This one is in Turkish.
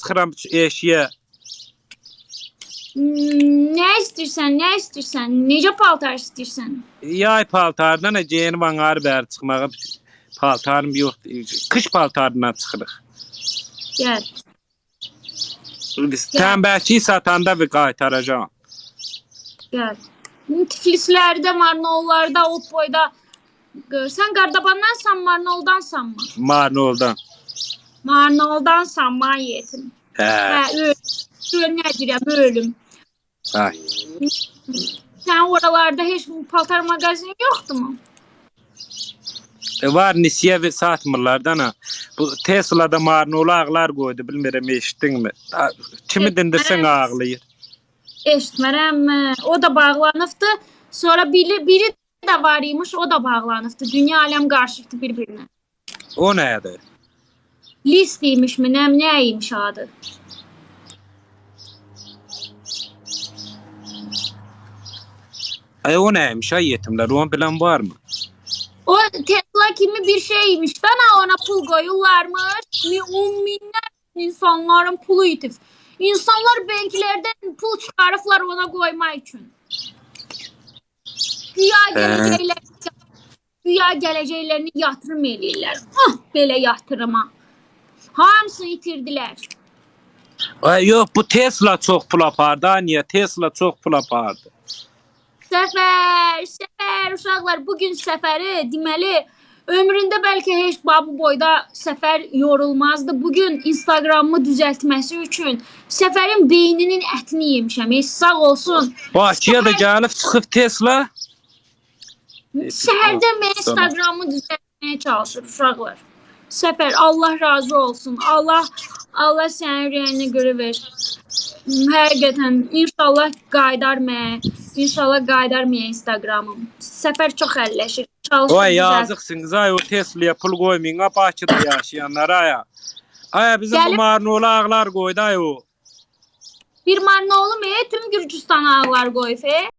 Sıxıram eşiyə. Hmm, nə istəyirsən, nə istəyirsən? Necə paltar istəyirsən? Yay paltardan geyinib anqarı bəri çıxmağa paltarım yoxdur. Qış paltarından çıxırıq. Gəl. Biz tənbəlçi satanda bir qaytaracağam. Gəl. Tiflislərdə, Marnollarda, o boyda Sən Qardabandansan, Marnoldansanmı? Marnoldan. Marnoldansan, yetim. Hə. Hə, öl. Öl nə deyirəm, ölüm. Ay. Sən oralarda heç paltar mağazin yoxdurmu? E, Var nisiyə və satmırlardan ha. Bu Tesla'da Marnolu ağlar qoydu, bilmirəm eşitdinmi? Ha, Kimi dindirsən ağlayır. Eşitmərəm. O da bağlanıbdı. Sonra biri biri də var imiş, o da bağlanıbdı. Dünya aləm qarşıdı bir-birinə. O nədir? List imiş mi, nə imiş adı? Ay o nəymiş ay yetimlər? Onu bilən varmı? O Tesla kimi bir şeymiş. Dana ona pul koyurlarmış. Mi, on minler insanların pulu itif. İnsanlar banklerden pul çıkarıflar ona koymak için. Güya geleceğler, güya geleceğlerini yatırım eləyirlər. Ah, belə yatırıma. Hamısını itirdiler. Ay yox, bu Tesla çox pul apardı. Niyə Tesla çox pul apardı? Səfər, səfər uşaqlar bu gün səfəri deməli ömründə bəlkə heç bu boyda səfər yorulmazdı. Bu gün Instagramımı düzəltməsi üçün səfərin beyninin ətini yemişəm. Heç sağ olsun. Bakıya da gəlib çıxıb Tesla. Səhərdən mən Instagramımı düzəltməyə çalışır uşaqlar. Səfər Allah razı olsun. Allah Allah sənin ürəyinə görə versin. Həqiqətən inşallah qaydar mən. İnşallah qaydar mən Instagramım. Səfər çox əlləşir. Çalışır. Düzəlt- yazıqsınız ay o Tesla'ya pul qoymayın. Ha Bakıda yaşayanlara aya. Ay bizim Gəlib- Marnolu ağlar qoydu ay o. Bir manna oğlum e, tüm Gürcistan ağlar qoyub e.